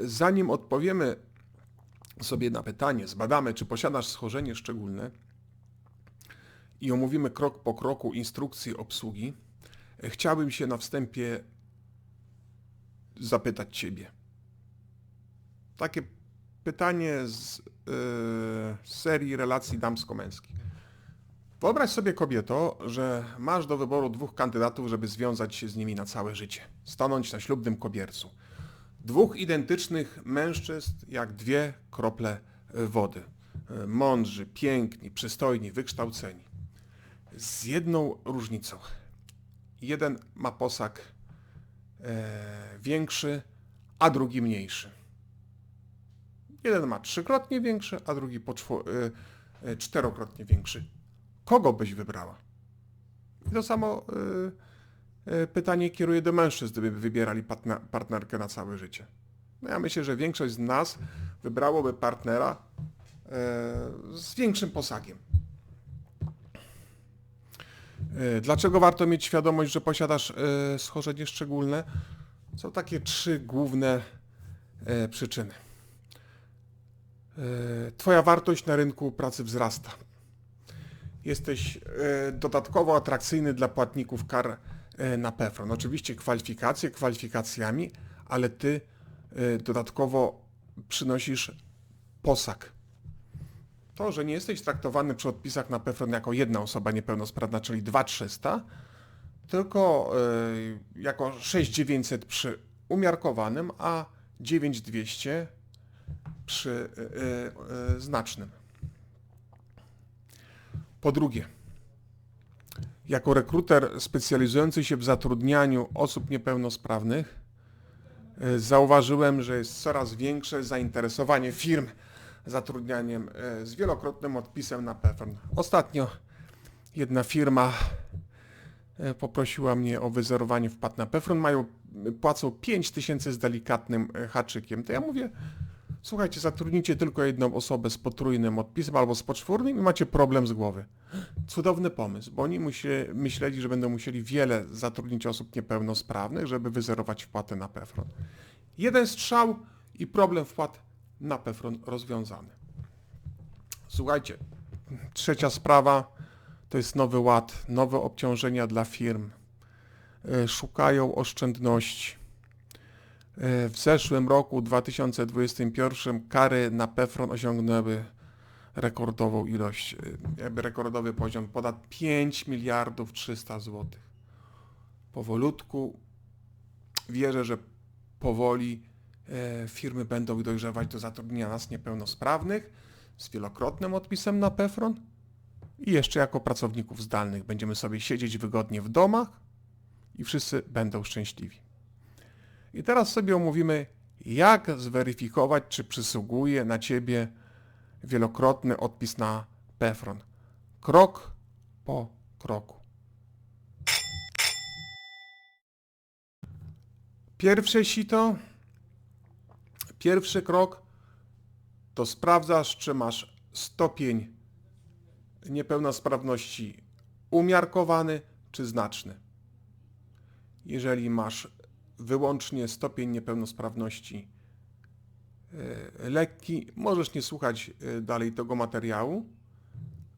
Zanim odpowiemy sobie na pytanie, zbadamy, czy posiadasz schorzenie szczególne i omówimy krok po kroku instrukcji obsługi, chciałbym się na wstępie zapytać Ciebie. Takie pytanie z, yy, serii relacji damsko-męskich. Wyobraź sobie kobieto, że masz do wyboru dwóch kandydatów, żeby związać się z nimi na całe życie. Stanąć na ślubnym kobiercu. Dwóch identycznych mężczyzn jak dwie krople wody. Mądrzy, piękni, przystojni, wykształceni. Z jedną różnicą. Jeden ma posag e, większy, a drugi mniejszy. Jeden ma trzykrotnie większy, a drugi po e, e, czterokrotnie większy. Kogo byś wybrała? I to samo y, pytanie kieruję do mężczyzn, gdyby wybierali partner, partnerkę na całe życie. No ja myślę, że większość z nas wybrałoby partnera y, z większym posagiem. Dlaczego warto mieć świadomość, że posiadasz schorzenie szczególne? Są takie trzy główne przyczyny. Twoja wartość na rynku pracy wzrasta jesteś e, dodatkowo atrakcyjny dla płatników kar e, na PEFRON. Oczywiście kwalifikacje kwalifikacjami, ale ty e, dodatkowo przynosisz posag. To, że nie jesteś traktowany przy odpisach na PEFRON jako jedna osoba niepełnosprawna, czyli 2300, tylko jako 6900 przy umiarkowanym, a 9200 przy znacznym. Po drugie, jako rekruter specjalizujący się w zatrudnianiu osób niepełnosprawnych, e, zauważyłem, że jest coraz większe zainteresowanie firm zatrudnianiem e, z wielokrotnym odpisem na PEFRN. Ostatnio jedna firma e, poprosiła mnie o wyzerowanie wpłat na PEFRN, mają, płacą 5 tysięcy z delikatnym haczykiem. To ja mówię, Słuchajcie, zatrudnijcie tylko jedną osobę z potrójnym odpisem albo z poczwórnym i macie problem z głowy. Cudowny pomysł, bo oni musi, myśleli, że będą musieli wiele zatrudnić osób niepełnosprawnych, żeby wyzerować wpłatę na PEFRON. Jeden strzał i problem wpłat na PEFRON rozwiązany. Słuchajcie, trzecia sprawa to jest nowy ład, nowe obciążenia dla firm. E, szukają oszczędności w zeszłym roku, 2021, kary na PEFRON osiągnęły rekordową ilość, e, jakby rekordowy poziom, ponad 5 miliardów 300 zł. Powolutku wierzę, że powoli e, firmy będą dojrzewać do zatrudnienia nas niepełnosprawnych z wielokrotnym odpisem na PEFRON i jeszcze jako pracowników zdalnych będziemy sobie siedzieć wygodnie w domach i wszyscy będą szczęśliwi. I teraz sobie omówimy, jak zweryfikować, czy przysługuje na Ciebie wielokrotny odpis na PEFRON. Krok po kroku. Pierwsze sito, pierwszy krok to sprawdzasz, czy masz stopień niepełnosprawności umiarkowany czy znaczny. Jeżeli masz wyłącznie stopień niepełnosprawności e, lekki, możesz nie słuchać e, dalej tego materiału,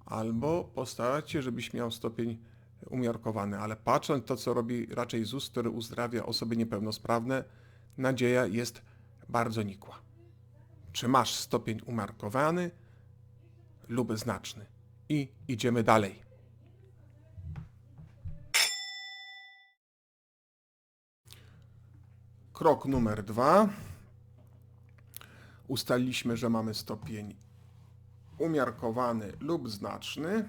albo postarać się, żebyś miał stopień umiarkowany. Ale patrząc to, co robi raczej ZUS, który uzdrawia osoby niepełnosprawne, nadzieja jest bardzo nikła. Czy masz stopień umiarkowany lub znaczny? I idziemy dalej. Krok numer dwa. Ustaliliśmy, że mamy stopień umiarkowany lub znaczny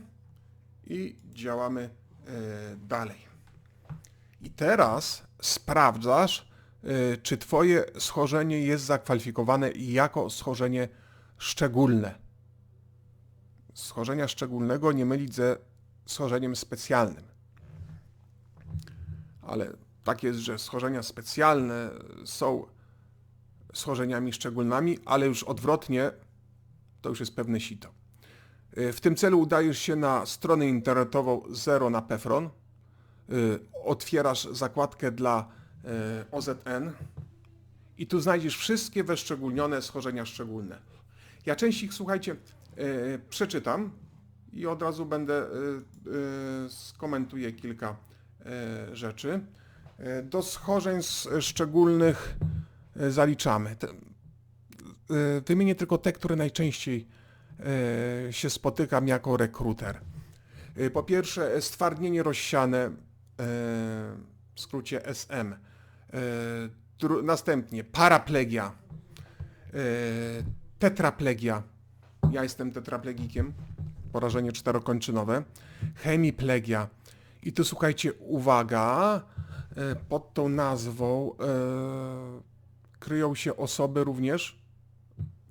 i działamy y, dalej. I teraz sprawdzasz, y, czy Twoje schorzenie jest zakwalifikowane jako schorzenie szczególne. Schorzenia szczególnego nie mylić ze schorzeniem specjalnym. Ale tak jest, że schorzenia specjalne są schorzeniami szczególnymi, ale już odwrotnie to już jest pewne sito. Y, w tym celu udajesz się na stronę internetową Zero na Pefron, y, otwierasz zakładkę dla y, OZN I tu znajdziesz wszystkie wyszczególnione schorzenia szczególne. Ja część ich, słuchajcie, przeczytam i od razu będę skomentuję kilka rzeczy. E, Do schorzeń szczególnych e, zaliczamy. Te, e, Wymienię tylko te, które najczęściej się spotykam jako rekruter. Po pierwsze, stwardnienie rozsiane, w skrócie SM. Następnie paraplegia, tetraplegia. Ja jestem tetraplegikiem, porażenie czterokończynowe. Hemiplegia. I tu słuchajcie, uwaga, pod tą nazwą e, kryją się osoby również,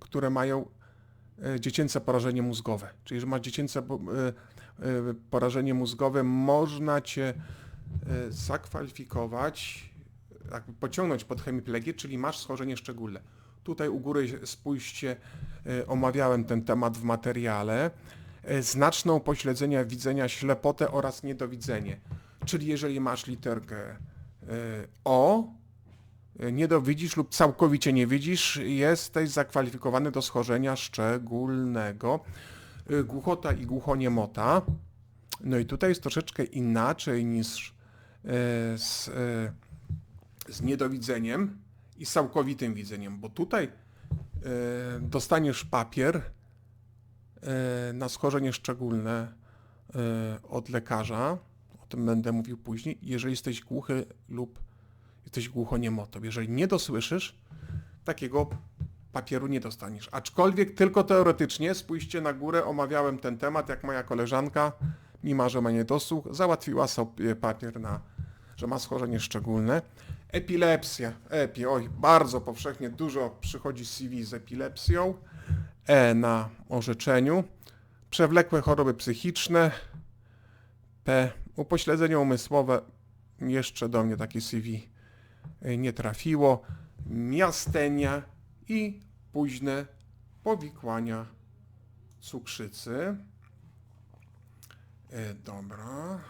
które mają e, dziecięce porażenie mózgowe. Czyli, jeżeli masz dziecięce po- e, e, porażenie mózgowe, można cię e, zakwalifikować, jakby pociągnąć pod hemiplegię, czyli masz schorzenie szczególne. Tutaj u góry spójrzcie, e, omawiałem ten temat w materiale. E, Znaczne upośledzenia widzenia, ślepotę oraz niedowidzenie. Czyli jeżeli masz literkę e, O, e, nie dowidzisz lub całkowicie nie widzisz, jesteś zakwalifikowany do schorzenia szczególnego. E, Głuchota i głuchoniemota. No i tutaj jest troszeczkę inaczej niż z, z niedowidzeniem i z całkowitym widzeniem, bo tutaj dostaniesz papier na schorzenie szczególne od lekarza, tym będę mówił później, jeżeli jesteś głuchy lub jesteś głuchoniemotą. Jeżeli nie dosłyszysz, takiego papieru nie dostaniesz. Aczkolwiek tylko teoretycznie, spójrzcie na górę, omawiałem ten temat, jak moja koleżanka, mimo że ma niedosłuch, załatwiła sobie papier na, że ma schorzenie szczególne. Epilepsja, epi, oj, bardzo powszechnie, dużo przychodzi CV z epilepsją, E na orzeczeniu, przewlekłe choroby psychiczne, P, upośledzenie umysłowe, jeszcze do mnie takie CV y, nie trafiło, miastenia i późne powikłania cukrzycy. E, Dobra.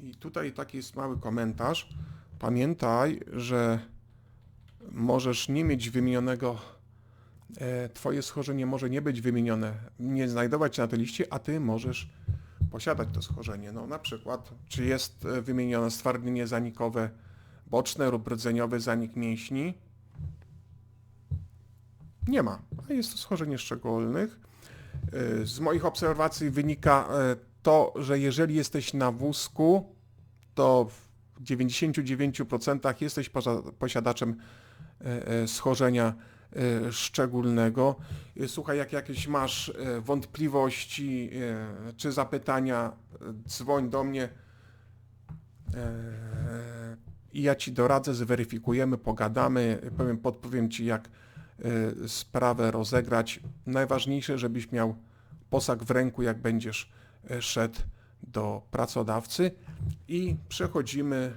I tutaj taki jest mały komentarz. Pamiętaj, że możesz nie mieć wymienionego, e, twoje schorzenie może nie być wymienione, nie znajdować się na tej liście, a ty możesz posiadać to schorzenie. No na przykład, czy jest e, wymienione stwardnienie zanikowe boczne lub rdzeniowy zanik mięśni? Nie ma, a jest to schorzenie szczególnych. E, Z moich obserwacji wynika e, to, że jeżeli jesteś na wózku, to w 99% jesteś posiadaczem e, e, schorzenia e, szczególnego. E, Słuchaj, jak jakieś masz e, wątpliwości e, czy zapytania, e, dzwoń do mnie e, i ja Ci doradzę, zweryfikujemy, pogadamy, powiem, podpowiem Ci, jak e, sprawę rozegrać. Najważniejsze, żebyś miał posag w ręku, jak będziesz e, szedł do pracodawcy i przechodzimy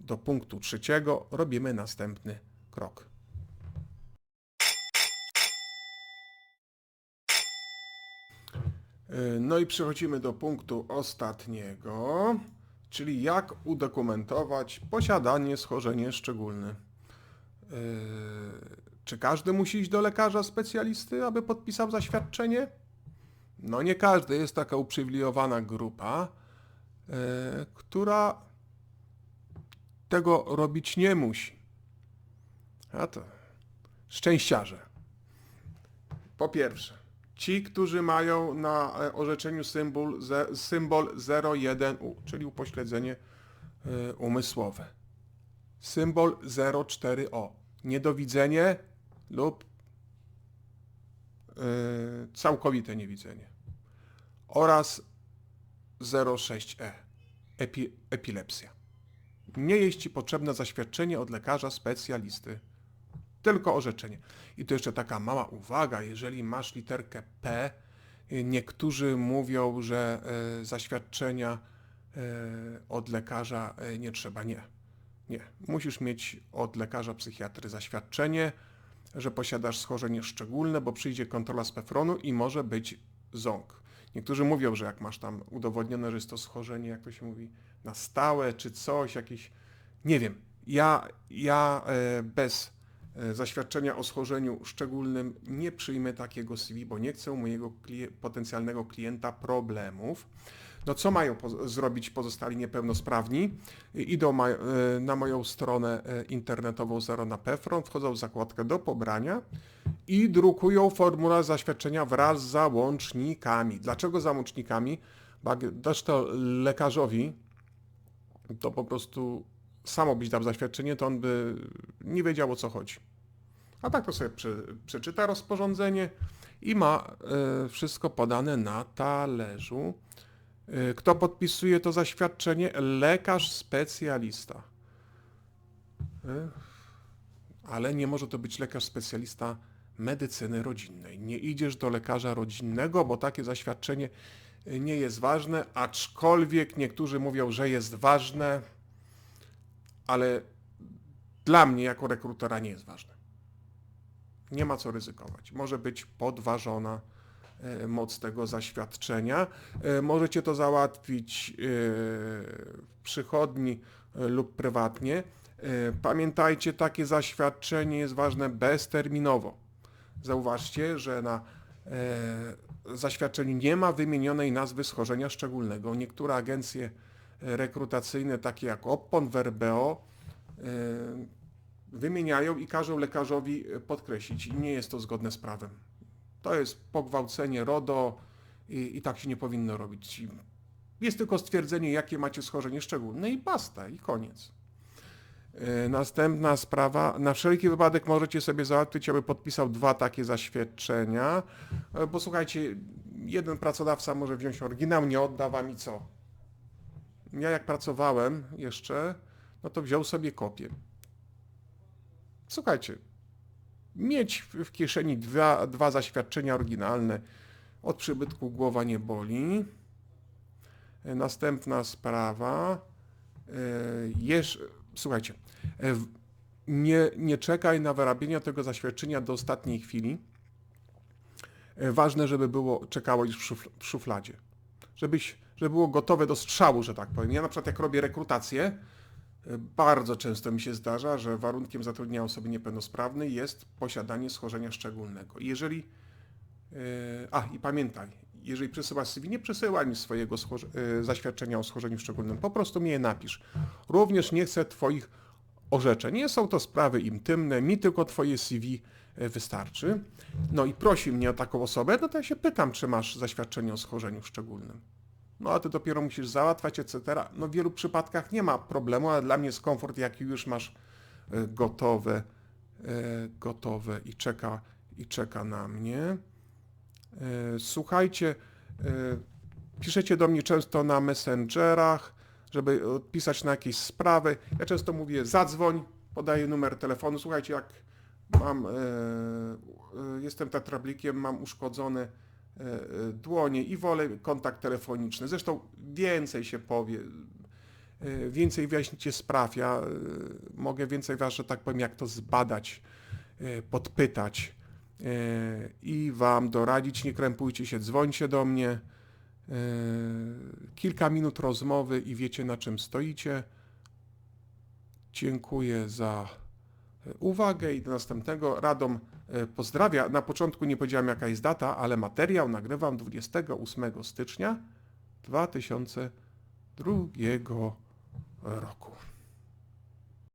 do punktu trzeciego, robimy następny krok. No i przechodzimy do punktu ostatniego, czyli jak udokumentować posiadanie schorzenia szczególne. Yy, Czy każdy musi iść do lekarza specjalisty, aby podpisał zaświadczenie? No nie każdy, jest taka uprzywilejowana grupa, yy, która tego robić nie musi. A to szczęściarze. Po pierwsze, ci, którzy mają na e, orzeczeniu symbol, symbol 01U, czyli upośledzenie y, umysłowe. Symbol 04O, niedowidzenie lub y, całkowite niewidzenie. Oraz 06E, epi, epilepsja. Nie jest Ci potrzebne zaświadczenie od lekarza specjalisty tylko orzeczenie. I tu jeszcze taka mała uwaga, jeżeli masz literkę P, niektórzy mówią, że y, zaświadczenia y, od lekarza y, nie trzeba. Nie. Nie. Musisz mieć od lekarza psychiatry zaświadczenie, że posiadasz schorzenie szczególne, bo przyjdzie kontrola z pefronu i może być ząg. Niektórzy mówią, że jak masz tam udowodnione, że jest to schorzenie, jak to się mówi, na stałe czy coś, jakiś Nie wiem. Ja, ja e, bez e, zaświadczenia o schorzeniu szczególnym nie przyjmę takiego CV, bo nie chcę mojego potencjalnego klienta problemów. No co mają po- zrobić pozostali niepełnosprawni? Idą e, na moją stronę e, internetową Zero na Pefron, wchodzą w zakładkę do pobrania i drukują formularz zaświadczenia wraz z załącznikami. Dlaczego załącznikami? Dasz to lekarzowi, to po prostu samo byś dał zaświadczenie, to on by nie wiedział o co chodzi. A tak to sobie prze, przeczyta rozporządzenie i ma e, wszystko podane na talerzu. E, kto podpisuje to zaświadczenie? Lekarz specjalista. E, ale nie może to być lekarz specjalista medycyny rodzinnej. Nie idziesz do lekarza rodzinnego, bo takie zaświadczenie nie jest ważne, aczkolwiek niektórzy mówią, że jest ważne, ale dla mnie jako rekrutera nie jest ważne. Nie ma co ryzykować. Może być podważona e, moc tego zaświadczenia. E, Możecie to załatwić e, w przychodni lub prywatnie. Pamiętajcie, takie zaświadczenie jest ważne bezterminowo. Zauważcie, że na zaświadczeniu nie ma wymienionej nazwy schorzenia szczególnego. Niektóre agencje rekrutacyjne, takie jak Oppon, Verbeo, e, wymieniają i każą lekarzowi e, podkreślić. I nie jest to zgodne z prawem. To jest pogwałcenie RODO i, i tak się nie powinno robić. Jest tylko stwierdzenie, jakie macie schorzenie szczególne i basta, i koniec. E, Następna sprawa. Na wszelki wypadek możecie sobie załatwić, aby podpisał dwa takie zaświadczenia, bo słuchajcie, jeden pracodawca może wziąć oryginał, nie odda wam i co? Ja jak pracowałem jeszcze, no to wziął sobie kopię. Słuchajcie, mieć w kieszeni dwa, dwa zaświadczenia oryginalne, od przybytku głowa nie boli. E, Następna sprawa. E, Jesz, słuchajcie, e, nie, nie czekaj na wyrabienie tego zaświadczenia do ostatniej chwili. Ważne, żeby było, czekało już w szufladzie. Żebyś, żeby było gotowe do strzału, że tak powiem. Ja na przykład jak robię rekrutację, e, bardzo często mi się zdarza, że warunkiem zatrudnienia osoby niepełnosprawnej jest posiadanie schorzenia szczególnego. Jeżeli E, A, i pamiętaj, jeżeli przesyłasz CV, nie przesyłaj mi swojego e, zaświadczenia o schorzeniu szczególnym, po prostu mi je napisz. Również nie chcę Twoich orzeczeń. Nie są to sprawy intymne, mi tylko Twoje CV wystarczy. No i prosi mnie o taką osobę, no to ja się pytam, czy masz zaświadczenie o schorzeniu szczególnym. No a Ty dopiero musisz załatwiać, etc. No w wielu przypadkach nie ma problemu, ale dla mnie jest komfort, jak już masz e, gotowe, e, gotowe i czeka, i czeka na mnie. E, Słuchajcie, piszecie do mnie często na messengerach, żeby odpisać na jakieś sprawy. Ja często mówię zadzwoń, podaję numer telefonu. Słuchajcie, jak mam, jestem tetrablikiem, mam uszkodzone e, dłonie i wolę kontakt telefoniczny. Zresztą więcej się powie, e, więcej wyjaśnicie spraw. Ja e, mogę więcej was, że tak powiem, jak to zbadać, e, podpytać e, i wam doradzić. Nie krępujcie się, dzwońcie do mnie. E, Kilka minut rozmowy i wiecie na czym stoicie. Dziękuję za e, uwagę i do następnego. Radom e, pozdrawia. Na początku nie powiedziałem jaka jest data, ale materiał nagrywam 28 stycznia 2002 roku.